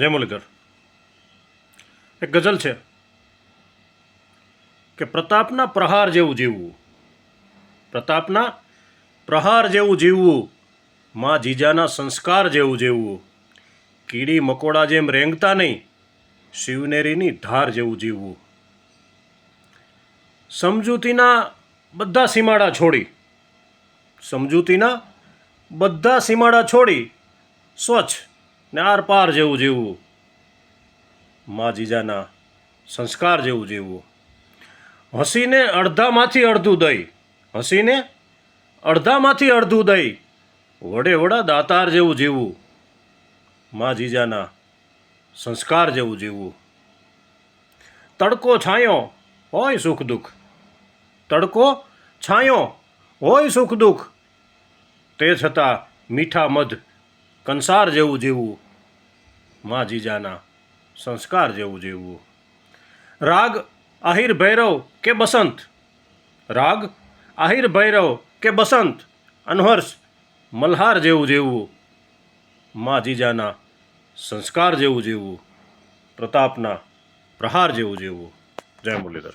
જય મુરલીધર. એક ગઝલ છે કે પ્રતાપના પ્રહાર જેવું જીવવું. પ્રતાપના પ્રહાર જેવું જીવવું, માં જીજાના સંસ્કાર જેવું જીવવું. કીડી મકોડા જેમ રેંગતા નહીં, શિવનેરીની ધાર જેવું જીવવું. સમજૂતીના બધા સીમાડા છોડી, સમજૂતીના બધા સીમાડા છોડી સ્વચ્છ ને આર પાર જેવું જીવવું. મા જીજાના સંસ્કાર જેવું જીવવું. હસીને અડધામાંથી અડધું દઈ. હસીને અડધામાંથી અડધું દઈ. વડે વડા દાતાર જેવું જીવવું. મા જીજાના સંસ્કાર જેવું જીવવું. તડકો છાંયો હોય સુખ દુઃખ. તડકો છાંયો હોય સુખ દુઃખ. તે છતાં મીઠા મધ કંસાર જેવું જીવવું, મા જીજાના સંસ્કાર જેવું જીવવું. રાગ આહિર ભૈરવ કે બસંત? રાગ આહિર ભૈરવ કે બસંત? અનહર્ષ મલ્હાર જેવું જીવવું, મા જીજાના સંસ્કાર જેવું જીવવું, પ્રતાપના પ્રહાર જેવું જીવવું. જય મુરલીધર.